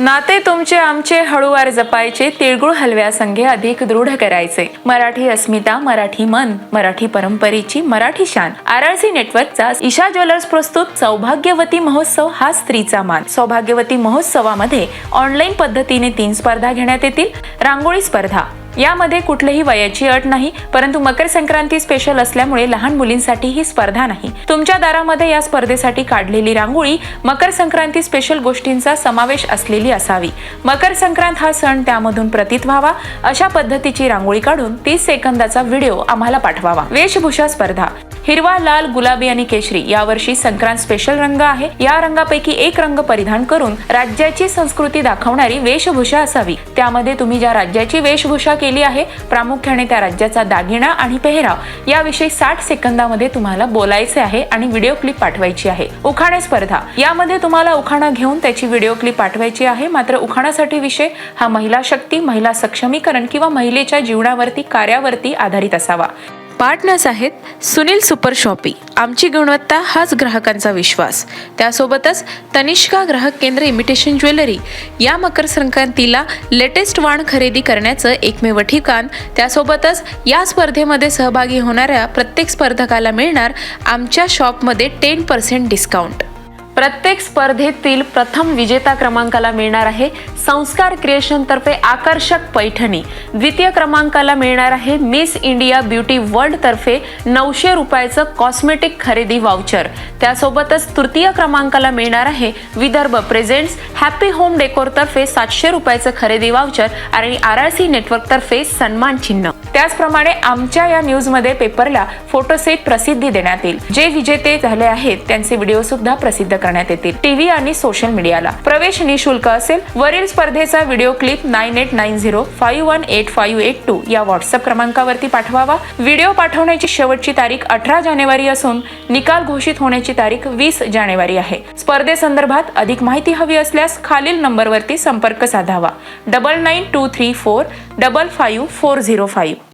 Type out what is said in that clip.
नाते तुमचे आमचे हळूवार जपायचे तिळगुळ हलव्यासंगे अधिक दृढ करायचे. मराठी अस्मिता मराठी मन मराठी परंपरेची मराठी शान. आर नेटवर्कचा ईशा ज्वेलर्स प्रस्तुत सौभाग्यवती महोत्सव हा स्त्रीचा मान. सौभाग्यवती महोत्सवामध्ये ऑनलाईन पद्धतीने तीन स्पर्धा घेण्यात येतील. रांगोळी स्पर्धा. यामध्ये कुठलीही वयाची अट नाही परंतु मकर संक्रांती स्पेशल असल्यामुळे लहान मुलींसाठी ही स्पर्धा नाही. तुमच्या दारामध्ये या स्पर्धेसाठी काढलेली रांगोळी मकर संक्रांती स्पेशल गोष्टींचा समावेश असलेली असावी. मकर संक्रांत हा सण त्यामधून प्रतीत व्हावा. अशा पद्धतीची रांगोळी काढून तीस सेकंदाचा व्हिडिओ आम्हाला पाठवावा. वेशभूषा स्पर्धा. हिरवा लाल गुलाबी आणि केशरी यावर्षी संक्रांत स्पेशल रंग आहे. या रंगापैकी एक रंग परिधान करून राज्याची संस्कृती दाखवणारी वेशभूषा असावी. त्यामध्ये तुम्ही ज्या राज्याची वेशभूषा केली आहे प्रामुख्याने त्या राज्याचा दागिना आणि पेहराव याविषयी साठ सेकंदामध्ये तुम्हाला बोलायचे आहे आणि व्हिडिओ क्लिप पाठवायची आहे. उखाणे स्पर्धा. यामध्ये तुम्हाला उखाणा घेऊन त्याची व्हिडिओ क्लिप पाठवायची आहे. मात्र उखाणासाठी विषय हा महिला शक्ती महिला सक्षमीकरण किंवा महिलेच्या जीवनावरती कार्यावरती आधारित असावा. पार्टनर्स आहेत सुनील सुपर शॉपी. आमची गुणवत्ता हाच ग्राहकांचा विश्वास. त्यासोबतच तनिष्का ग्राहक केंद्र इमिटेशन ज्वेलरी या मकर संक्रांतीला लेटेस्ट वाण खरेदी करण्याचं एकमेव ठिकाण. त्यासोबतच या स्पर्धेमध्ये सहभागी होणाऱ्या प्रत्येक स्पर्धकाला मिळणार आमच्या शॉपमध्ये टेन पर्सेंट डिस्काउंट प्रत्येक स्पर्धेतील प्रथम विजेता क्रमांकाला मिळणार आहे संस्कार क्रिएशन तर्फे आकर्षक पैठणी. द्वितीय क्रमांकाला मिळणार आहे मिस इंडिया ब्युटी वर्ल्ड तर्फे नऊशे रुपयाचं कॉस्मेटिक खरेदी वाउचर त्यासोबतच तृतीय क्रमांकाला मिळणार आहे Vidarbha presents happy home decor तर्फे सातशे रुपयाचं खरेदी वाउचर आणि आर आर सी नेटवर्क तर्फे सन्मान चिन्ह. त्याचप्रमाणे आमच्या या न्यूजमध्ये पेपरला फोटोसेट प्रसिद्धी देण्यात येईल. जे विजेते झाले आहेत त्यांचे व्हिडिओ सुद्धा प्रसिद्ध करण्यात येतील. टीव्ही आणि सोशल मीडियाला. प्रवेश निशुल्क असेल. वरील स्पर्धेचा video clip nine eight nine zero five one eight five eight two या व्हॉट्सअप क्रमांकावरती पाठवावा. व्हिडिओ पाठवण्याची शेवटची तारीख अठरा जानेवारी असून निकाल घोषित होण्याची तारीख वीस जानेवारी आहे. स्पर्धेसंदर्भात अधिक माहिती हवी असल्यास खालील नंबरवरती संपर्क साधावा. Double nine two three four double five four zero five.